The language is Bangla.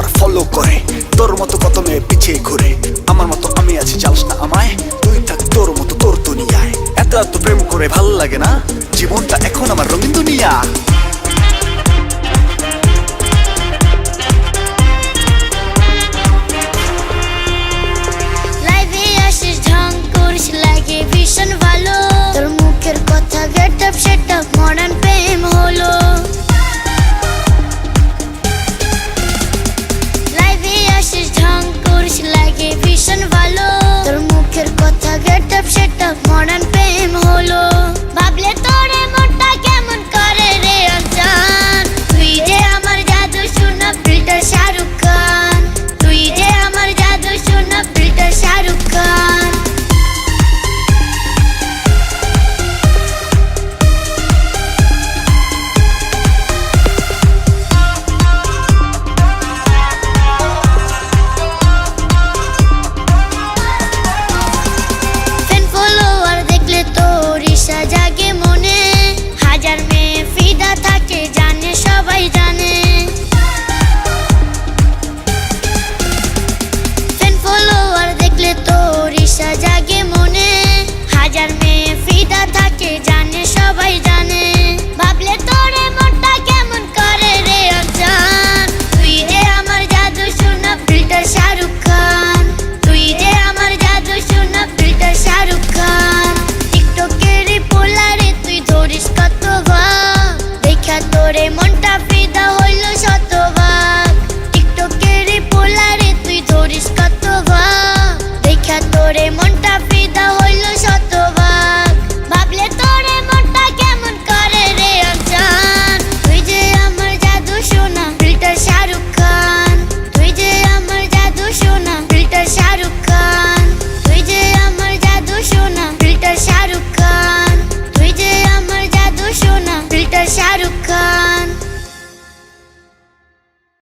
আর ফলো করে। তোর মতো কত মেয়ে পিছিয়ে ঘুরে। আমার মতো আমি আছি চালস না আমায়? তুই থাক, তোর মতো তোর দুনিয়ায়। এত এত প্রেম করে ভালো লাগে না? জীবনটা এখন আমার রঙিন দুনিয়া।